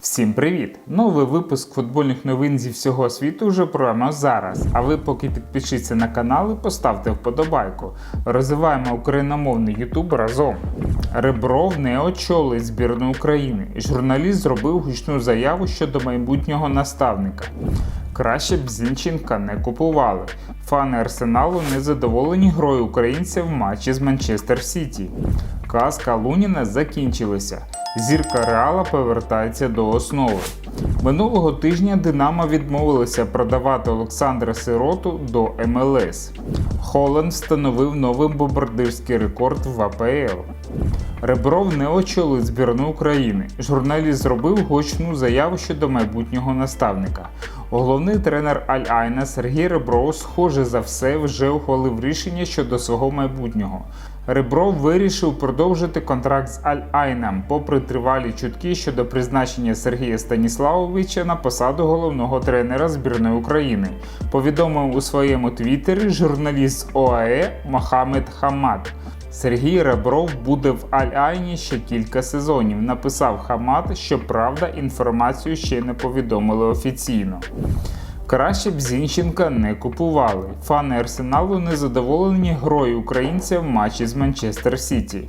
Всім привіт! Новий випуск футбольних новин зі всього світу вже прямо зараз. А ви поки підпишіться на канал і поставте вподобайку. Розвиваємо україномовний ютуб разом. Ребров не очолить збірну України. Журналіст зробив гучну заяву щодо майбутнього наставника. Краще б Зінченка не купували. Фани Арсеналу не задоволені грою українців в матчі з Манчестер Сіті. Казка Луніна закінчилася. Зірка Реала повертається до основи. Минулого тижня Динамо відмовилося продавати Олександра Сироту до МЛС. Холланд встановив новий бомбардирський рекорд в АПЛ. Ребров не очолить збірну України. Журналіст зробив гучну заяву щодо майбутнього наставника. Головний тренер Аль-Айна Сергій Ребров, схоже за все, вже ухвалив рішення щодо свого майбутнього. Ребров вирішив продовжити контракт з Аль-Айном, попри тривалі чутки щодо призначення Сергія Станіславовича на посаду головного тренера збірної України. Повідомив у своєму твіттері журналіст ОАЕ Мохамед Хамад. Сергій Ребров буде в Аль-Айні ще кілька сезонів. Написав Хамад, що правда інформацію ще не повідомили офіційно. Краще б Зінченка не купували. Фани Арсеналу не задоволені грою українця в матчі з Манчестер Сіті.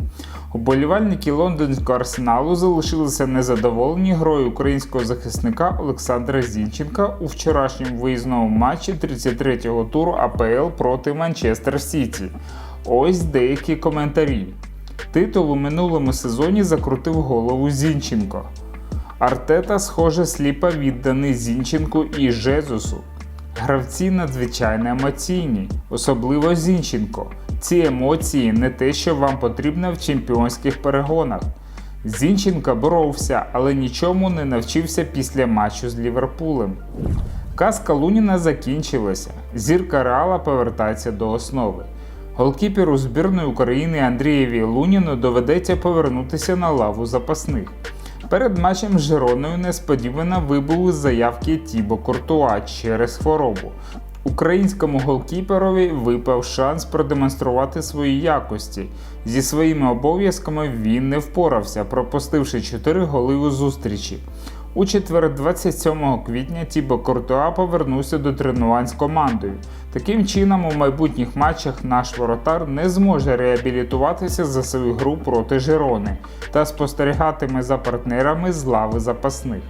Уболівальники лондонського арсеналу залишилися незадоволені грою українського захисника Олександра Зінченка у вчорашньому виїзному матчі 33-го туру АПЛ проти Манчестер Сіті. Ось деякі коментарі. Титул у минулому сезоні закрутив голову Зінченко. Артета, схоже, сліпо відданий Зінченку і Жезусу. Гравці надзвичайно емоційні, особливо Зінченко. Ці емоції не те, що вам потрібно в чемпіонських перегонах. Зінченко боровся, але нічому не навчився після матчу з Ліверпулем. Казка Луніна закінчилася. Зірка Реала повертається до основи. Голкіперу збірної України Андрієві Луніну доведеться повернутися на лаву запасних. Перед матчем з Жироною несподівано вибули заявки Тібо Куртуа через хворобу. Українському голкіперові випав шанс продемонструвати свої якості. Зі своїми обов'язками він не впорався, пропустивши 4 голи у зустрічі. У четвер, 27 квітня, Тібо Куртуа повернувся до тренувань з командою. Таким чином, у майбутніх матчах наш воротар не зможе реабілітуватися за свою гру проти Жирони та спостерігатиме за партнерами з лави запасних.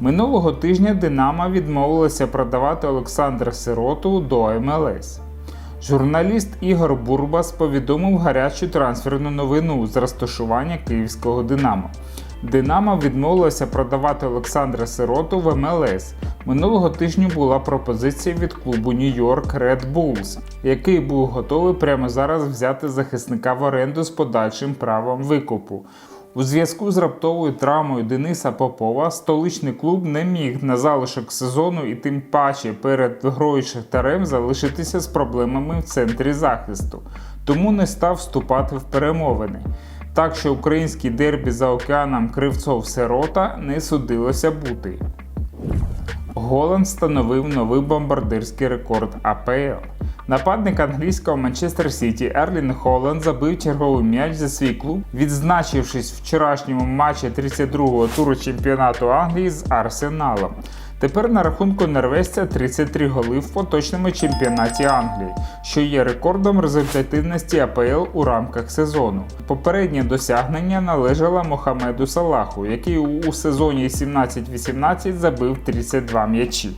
Минулого тижня Динамо відмовилося продавати Олександра Сироту до МЛС. Журналіст Ігор Бурбас повідомив гарячу трансферну новину з розташування київського Динамо. Динамо відмовилося продавати Олександра Сироту в МЛС. Минулого тижня була пропозиція від клубу Нью-Йорк Red Bulls, який був готовий прямо зараз взяти захисника в оренду з подальшим правом викупу. У зв'язку з раптовою травмою Дениса Попова столичний клуб не міг на залишок сезону і тим паче перед грою Шахтарем залишитися з проблемами в центрі захисту, тому не став вступати в перемовини. Так що український дербі за океаном Кривцов Сирота не судилося бути. Голланд встановив новий бомбардирський рекорд АПЛ. Нападник англійського Манчестер Сіті Ерлін Холланд забив черговий м'яч за свій клуб, відзначившись в вчорашньому матчі 32-го туру чемпіонату Англії з Арсеналом. Тепер на рахунку норвежця 33 голи в поточному чемпіонаті Англії, що є рекордом результативності АПЛ у рамках сезону. Попереднє досягнення належало Мохамеду Салаху, який у сезоні 17-18 забив 32 м'ячі.